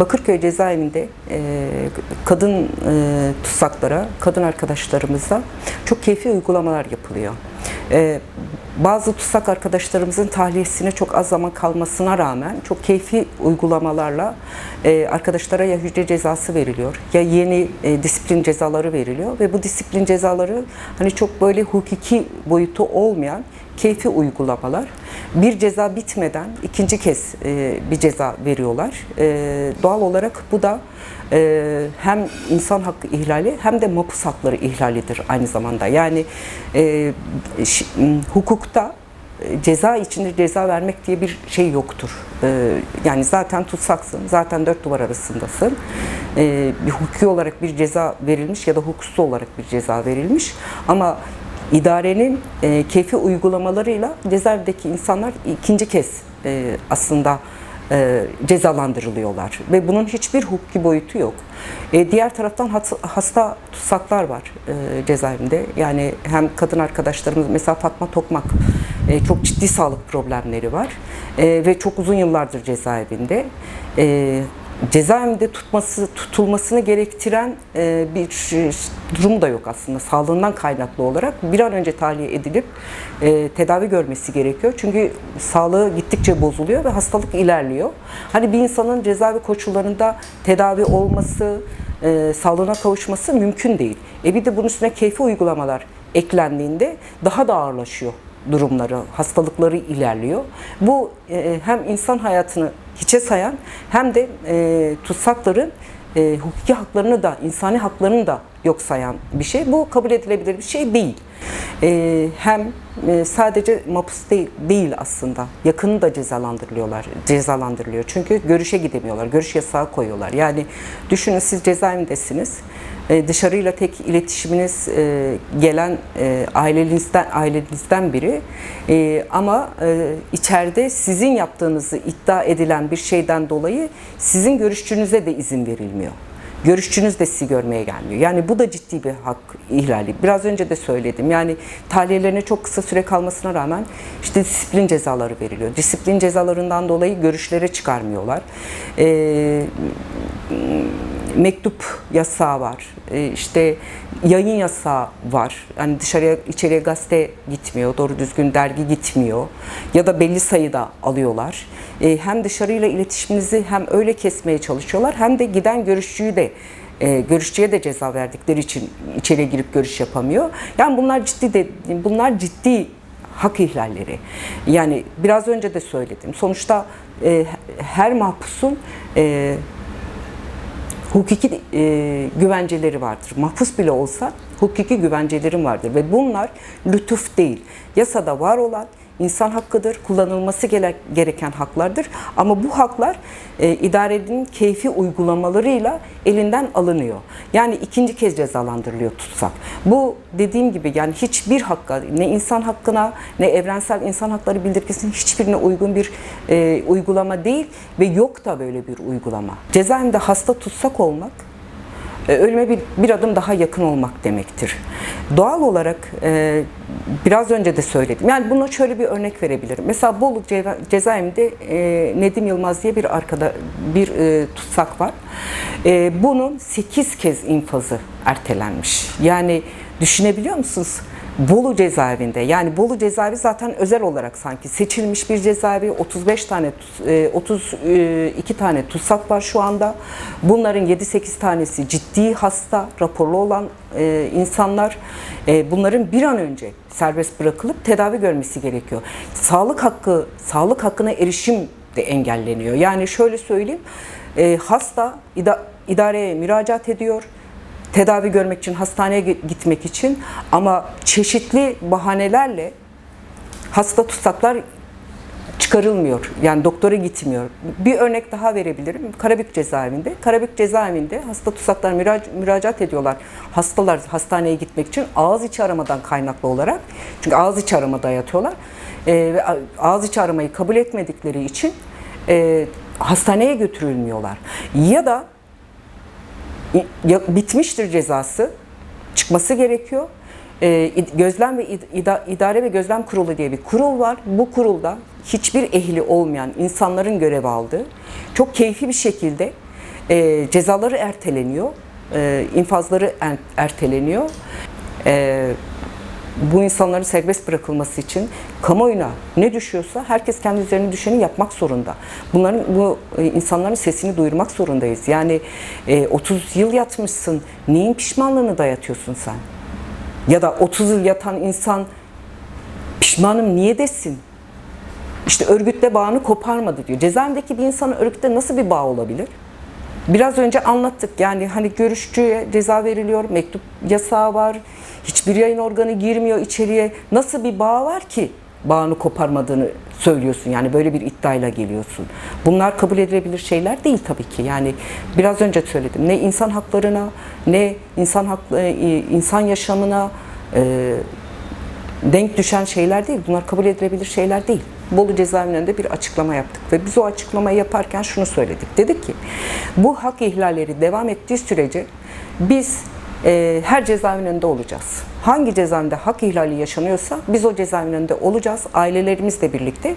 Bakırköy cezaevinde e, kadın e, tutsaklara, kadın arkadaşlarımıza çok keyfi uygulamalar yapılıyor. E, bazı tutsak arkadaşlarımızın tahliyesine çok az zaman kalmasına rağmen çok keyfi uygulamalarla e, arkadaşlara ya hücre cezası veriliyor ya yeni e, disiplin cezaları veriliyor ve bu disiplin cezaları hani çok böyle hukuki boyutu olmayan keyfi uygulamalar. Bir ceza bitmeden ikinci kez e, bir ceza veriyorlar. E, doğal olarak bu da e, hem insan hakkı ihlali hem de mapus hakları ihlalidir aynı zamanda. Yani e, hukukta e, ceza içinde ceza vermek diye bir şey yoktur. E, yani zaten tutsaksın, zaten dört duvar arasındasın. E, bir hukuki olarak bir ceza verilmiş ya da hukuksuz olarak bir ceza verilmiş ama idarenin e, keyfi uygulamalarıyla cezaevindeki insanlar ikinci kez e, aslında e, cezalandırılıyorlar ve bunun hiçbir hukuki boyutu yok. E, diğer taraftan hasta tutsaklar var e, cezaevinde. Yani hem kadın arkadaşlarımız mesela Fatma Tokmak e, çok ciddi sağlık problemleri var E, ve çok uzun yıllardır cezaevinde. E, cezaevinde tutması tutulmasını gerektiren e, bir durum da yok aslında sağlığından kaynaklı olarak bir an önce tahliye edilip e, tedavi görmesi gerekiyor çünkü sağlığı gittikçe bozuluyor ve hastalık ilerliyor. Hani bir insanın cezaevi koşullarında tedavi olması, e, sağlığına kavuşması mümkün değil. E bir de bunun üstüne keyfi uygulamalar eklendiğinde daha da ağırlaşıyor durumları, hastalıkları ilerliyor. Bu e, hem insan hayatını hiçe sayan hem de e, tutsakların e, hukuki haklarını da, insani haklarını da yok sayan bir şey. Bu kabul edilebilir bir şey değil. E, hem e, sadece mapus değil, değil aslında. Yakını da cezalandırılıyorlar, cezalandırılıyor. Çünkü görüşe gidemiyorlar, görüş yasağı koyuyorlar. Yani düşünün siz cezaevindesiniz. E, dışarıyla tek iletişiminiz e, gelen e, ailenizden ailenizden biri E, ama e, içeride sizin yaptığınızı iddia edilen bir şeyden dolayı sizin görüşçünüze de izin verilmiyor. Görüşçünüz de sizi görmeye gelmiyor. Yani bu da ciddi bir hak ihlali. Biraz önce de söyledim. Yani tahliyelerine çok kısa süre kalmasına rağmen işte disiplin cezaları veriliyor. Disiplin cezalarından dolayı görüşlere çıkarmıyorlar. Ee, mektup yasağı var. Ee, işte yayın yasağı var. Yani dışarıya içeriye gazete gitmiyor, doğru düzgün dergi gitmiyor ya da belli sayıda alıyorlar. Ee, hem dışarıyla iletişiminizi hem öyle kesmeye çalışıyorlar hem de giden görüşçüyü de e, görüşçüye de ceza verdikleri için içeriye girip görüş yapamıyor. Yani bunlar ciddi de bunlar ciddi hak ihlalleri. Yani biraz önce de söyledim. Sonuçta e, her mahpusun e, hukuki e, güvenceleri vardır. Mahpus bile olsa hukuki güvencelerim vardır ve bunlar lütuf değil. Yasada var olan insan hakkıdır, kullanılması gere- gereken haklardır. Ama bu haklar e, idarenin keyfi uygulamalarıyla elinden alınıyor. Yani ikinci kez cezalandırılıyor tutsak. Bu dediğim gibi yani hiçbir hakka, ne insan hakkına ne evrensel insan hakları bildirgesinin hiçbirine uygun bir e, uygulama değil ve yok da böyle bir uygulama. Cezaevinde hasta tutsak olmak ölüme bir, bir adım daha yakın olmak demektir. Doğal olarak e, biraz önce de söyledim. Yani buna şöyle bir örnek verebilirim. Mesela Bolu ceza- cezaevinde e, Nedim Yılmaz diye bir arkada bir e, tutsak var. E, bunun 8 kez infazı ertelenmiş. Yani düşünebiliyor musunuz? Bolu cezaevinde yani Bolu cezaevi zaten özel olarak sanki seçilmiş bir cezaevi 35 tane e, 32 tane tutsak var şu anda. Bunların 7-8 tanesi ciddi hasta raporlu olan e, insanlar. E, Bunların bir an önce serbest bırakılıp tedavi görmesi gerekiyor. Sağlık hakkı, sağlık hakkına erişim de engelleniyor. Yani şöyle söyleyeyim, e, hasta ida- idareye müracaat ediyor tedavi görmek için, hastaneye gi- gitmek için ama çeşitli bahanelerle hasta tutsaklar çıkarılmıyor. Yani doktora gitmiyor. Bir örnek daha verebilirim. Karabük cezaevinde. Karabük cezaevinde hasta tutsaklar mürac- müracaat ediyorlar. Hastalar hastaneye gitmek için ağız içi aramadan kaynaklı olarak. Çünkü ağız içi aramada yatıyorlar. A- ağız içi aramayı kabul etmedikleri için e, hastaneye götürülmüyorlar. Ya da bitmiştir cezası çıkması gerekiyor. İd- gözlem ve id- ida- idare ve gözlem kurulu diye bir kurul var. Bu kurulda hiçbir ehli olmayan insanların görev aldığı çok keyfi bir şekilde e, cezaları erteleniyor, e, infazları er- erteleniyor. E, bu insanların serbest bırakılması için kamuoyuna ne düşüyorsa herkes kendi üzerine düşeni yapmak zorunda. Bunların bu e, insanların sesini duyurmak zorundayız. Yani e, 30 yıl yatmışsın, neyin pişmanlığını dayatıyorsun sen? Ya da 30 yıl yatan insan pişmanım niye desin? İşte örgütle bağını koparmadı diyor. Cezaevindeki bir insanın örgütle nasıl bir bağ olabilir? Biraz önce anlattık yani hani görüşçüye ceza veriliyor, mektup yasağı var, hiçbir yayın organı girmiyor içeriye. Nasıl bir bağ var ki bağını koparmadığını söylüyorsun yani böyle bir iddiayla geliyorsun. Bunlar kabul edilebilir şeyler değil tabii ki. Yani biraz önce söyledim. Ne insan haklarına, ne insan haklı, e, insan yaşamına e, denk düşen şeyler değil. Bunlar kabul edilebilir şeyler değil. Bolu cezaevinin bir açıklama yaptık ve biz o açıklamayı yaparken şunu söyledik. Dedik ki bu hak ihlalleri devam ettiği sürece biz e, her cezaevinin önünde olacağız. Hangi cezaevinde hak ihlali yaşanıyorsa biz o cezaevinin önünde olacağız. Ailelerimizle birlikte.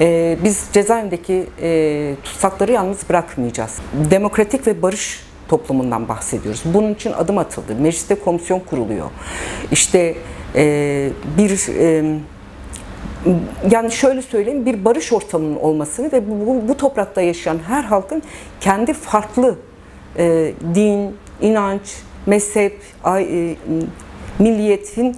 E, biz cezaevindeki e, tutsakları yalnız bırakmayacağız. Demokratik ve barış toplumundan bahsediyoruz. Bunun için adım atıldı. Mecliste komisyon kuruluyor. İşte e, bir e, yani şöyle söyleyeyim bir barış ortamının olmasını ve bu, bu, bu toprakta yaşayan her halkın kendi farklı e, din, inanç, mezhep, ay, e, milliyetin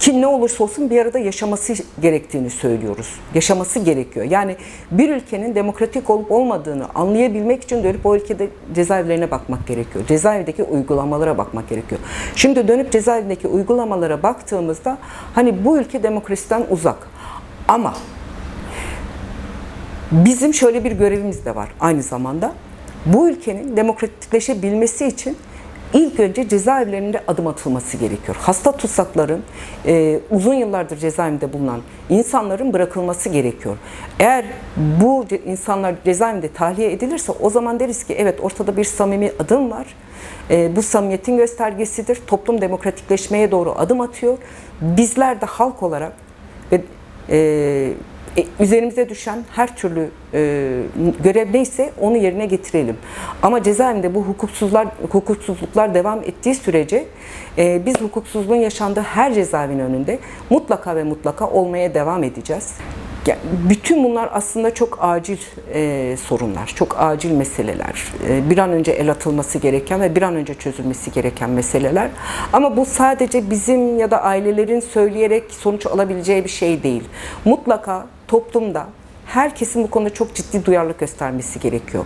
kim ne olursa olsun bir arada yaşaması gerektiğini söylüyoruz. Yaşaması gerekiyor. Yani bir ülkenin demokratik olup olmadığını anlayabilmek için dönüp o ülkede cezaevlerine bakmak gerekiyor. Cezaevindeki uygulamalara bakmak gerekiyor. Şimdi dönüp cezaevindeki uygulamalara baktığımızda hani bu ülke demokrasiden uzak. Ama bizim şöyle bir görevimiz de var aynı zamanda. Bu ülkenin demokratikleşebilmesi için ilk önce cezaevlerinde adım atılması gerekiyor. Hasta tutsakların, e, uzun yıllardır cezaevinde bulunan insanların bırakılması gerekiyor. Eğer bu insanlar cezaevinde tahliye edilirse o zaman deriz ki evet ortada bir samimi adım var. E, bu samimiyetin göstergesidir. Toplum demokratikleşmeye doğru adım atıyor. Bizler de halk olarak ve e, e, üzerimize düşen her türlü e, görev neyse onu yerine getirelim. Ama cezaevinde bu hukuksuzlar, hukuksuzluklar devam ettiği sürece e, biz hukuksuzluğun yaşandığı her cezaevinin önünde mutlaka ve mutlaka olmaya devam edeceğiz. Bütün bunlar aslında çok acil e, sorunlar, çok acil meseleler. E, bir an önce el atılması gereken ve bir an önce çözülmesi gereken meseleler. Ama bu sadece bizim ya da ailelerin söyleyerek sonuç alabileceği bir şey değil. Mutlaka toplumda herkesin bu konuda çok ciddi duyarlılık göstermesi gerekiyor.